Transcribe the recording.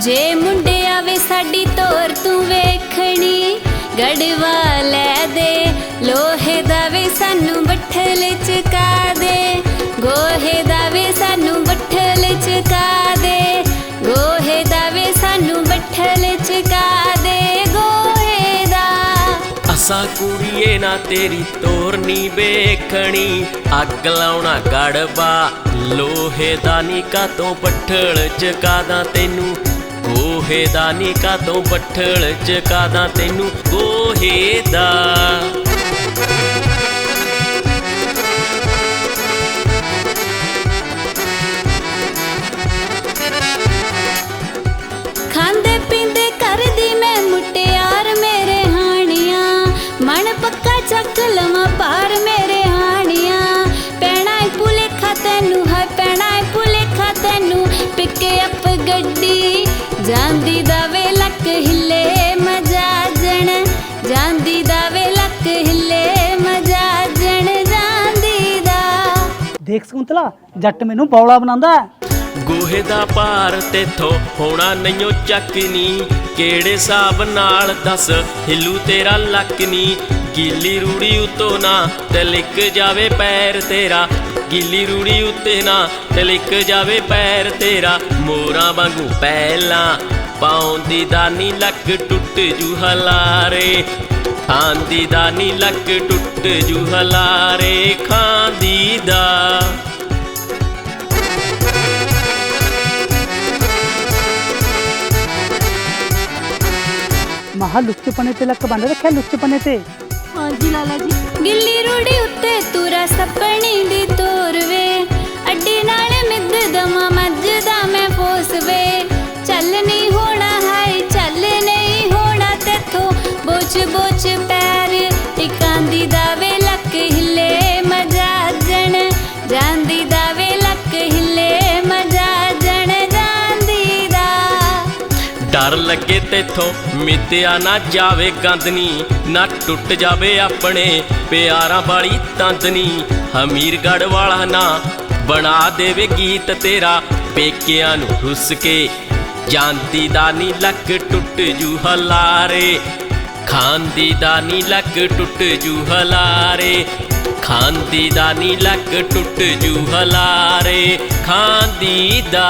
ਜੇ ਮੁੰਡੇ ਆਵੇ ਸਾਡੀ ਤੋਰ ਤੂੰ ਵੇਖਣੀ, ਗੜਵਾ ਲੈ ਦੇ। ਲੋਹੇ ਦਾ ਵੇ ਸਾਨੂੰ ਬੱਠਲ ਚਕਾ ਦੇ। ਗੋਹੇ ਦਾ ਵੇ ਸਾਨੂੰ ਬੱਠਲ ਚਕਾ ਦੇ। ਗੋਹੇ ਦਾ ਵੇ ਸਾਨੂੰ ਬੱਠਲ ਚਕਾ ਦੇ। ਗੋਹੇ ਦਾ। ਅਸਾਂ ਕੁੜੀਏ, ਨਾ ਤੇਰੀ ਤੋਰਨੀ ਵੇਖਣੀ। ਅੱਗ ਲਾਉਣਾ ਗੜਬਾ ਲੋਹੇ ਦਾ ਨੀਕਾ ਤੋਂ ਪੱਠਲ ਚਕਾਦਾ ਤੈਨੂੰ। ਗੋਹੇ ਦਾ ਨੀਕਾ ਤੋਂ ਪੱਠਲ ਚਕਾਦਾ ਤੈਨੂੰ ਗੋਹੇ ਦਾ? ਜਾਂਦੀ ਦਾ ਵੇ ਲੱਕ ਹਿੱਲੇ ਮਜਾਜਣ, ਜਾਂਦੀ ਦਾ ਵੇ ਲੱਕ ਹਿੱਲੇ ਮਜਾਜਣ, ਜਾਂਦੀ ਦਾ ਦੇਖ ਸਕੁੰਤਲਾ, ਜੱਟ ਮੈਨੂੰ ਬੌਲਾ ਬਣਾਉਂਦਾ ਹੈ। ਗੋਹੇ ਦਾ ਭਾਰ ਤੇਥੋਂ ਹੋਣਾ ਨਹੀਂਓ ਚੱਕਨੀ ਕਿਹੜੇ ਹਿਸਾਬ ਨਾਲ ਦੱਸ, ਹਿੱਲੂ ਤੇਰਾ ਲੱਕ ਨੀ। ਗਿੱਲੀ ਰੂੜੀ ਉਤੋਂ ਨਾ ਤਲਿਕ ਜਾਵੇ ਪੈਰ ਤੇਰਾ। ਗਿੱਲੀ ਰੂੜੀ ਉੱਤੇ ਨਾ ਤਲਿਕ ਜਾਵੇ ਪੈਰ ਤੇਰਾ। ਮੋਰਾਂ ਵਾਂਗੂ ਪਹਿਲਾਂ ਪਾਉਂਦੀ ਦਾਨੀ ਲੱਕ ਟੁੱਟ ਜੂ ਹਲਾਰੇ। ਖਾਂਦੀ ਦਾਨੀ ਲੱਕ ਟੁੱਟ ਜੂ ਹਲਾਰੇ। ਖਾਂਦੀ ਦਾ ਮਹਾ ਲੁੱਚਪਣੇ ਤੇ ਲੱਕ ਬੰਨ ਰੱਖਿਆ, ਲੁੱਚਪਣੇ ਤੇ। ਹਾਂਜੀ ਲਾਲਾ ਜੀ। ਗਿੱਲੀ ਰੂੜੀ ਉੱਤੇ ਤੁਰਾ ਸੱਪਣੀ ਦੀ ਤੋਰ ਵੇ। ਅੱਡੀ ਨਾਲ ਮਿੱਧ ਦਮਾ ਮੱਜਦਾ ਮੈਂ ਫੋਸਵੇ ਚੱਲ ਨਹੀਂ ਡਰ ਲੱਗੇ ਤੇਥੋਂ, ਮਿੱਤਿਆ ਨਾ ਜਾਵੇ ਗੰਦਨੀ, ਨਾ ਟੁੱਟ ਜਾਵੇ ਆਪਣੇ ਪਿਆਰਾਂ ਵਾਲੀ ਤੰਦਨੀ। ਹਮੀਰਗੜ ਵਾਲਾ ਨਾ ਬਣਾ ਦੇਵੇ ਗੀਤ ਤੇਰਾ, ਪੇਕਿਆਂ ਨੂੰ ਰੁੱਸ ਕੇ। ਜਾਂਦੀ ਦਾ ਨੀ ਲੱਕ ਟੁੱਟ ਜੂ ਹਲਾਰੇ, ਖਾਂਦੀ ਦਾ ਨੀ ਲੱਕ ਟੁੱਟ ਜੂ ਹਲਾਰੇ। ਖਾਂਦੀ ਦਾ ਨੀ ਲੱਕ ਟੁੱਟ ਜੂ ਹਲਾਰੇ, ਖਾਂਦੀ ਦਾ